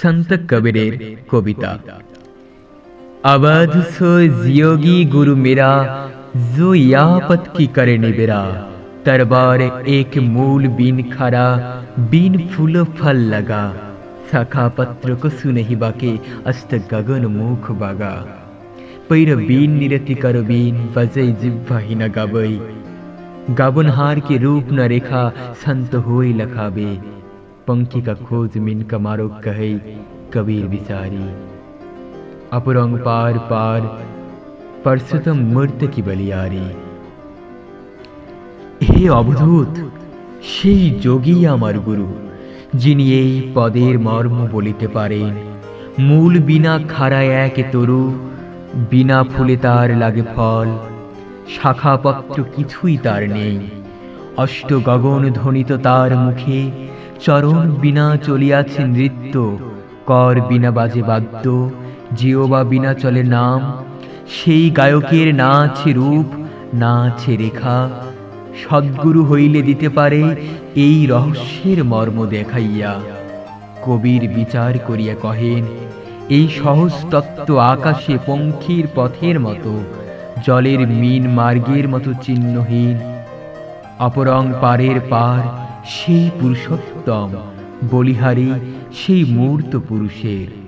সন্ত কবিরের কবিতা अवध सो जियोगी गुरु मेरा जो यापत की करे निबेरा तरबार एक मूल बीन खरा बीन फूल फल लगा शाखा पत्र को सुनहि बाके अस्त गगन मुख बागा पैर बीन निरति कर बीन बजै जिह्वा ही न गाबै गाबनहार के रूप न रेखा संत होई लखाबे पंखी का खोज मिन कमारो कहे कबीर बिचारी अपरंग पार पार परशुतम मूर्त की बलियारी হে অবধূত সেই যোগী আমার গুরু যিনি এই পদের মর্ম বলিতে পারেন মূল বিনা খাড়ায় এক তরু বিনা ফুলে তার লাগে ফল শাখাপত্র কিছুই তার নেই অষ্ট গগন ধ্বনিত তার মুখে চরণ বিনা চলিয়াছে নৃত্য। কর বিনা বাজে বাদ্য জিওবা বিনা চলে নাম। সেই গায়কের না আছে রূপ না আছে রেখা। সদ্গুরু হইলে দিতে পারে এই রহস্যের মর্ম দেখাইয়া। কবির বিচার করিয়া কহেন, এই সহজ তত্ত্ব আকাশে পঙ্খির পথের মতো, জলের মিন মার্গের মতো চিহ্নহীন। অপরং পারের পার সেই পুরুষোত্তম বলিহারি সেই মূর্ত পুরুষের।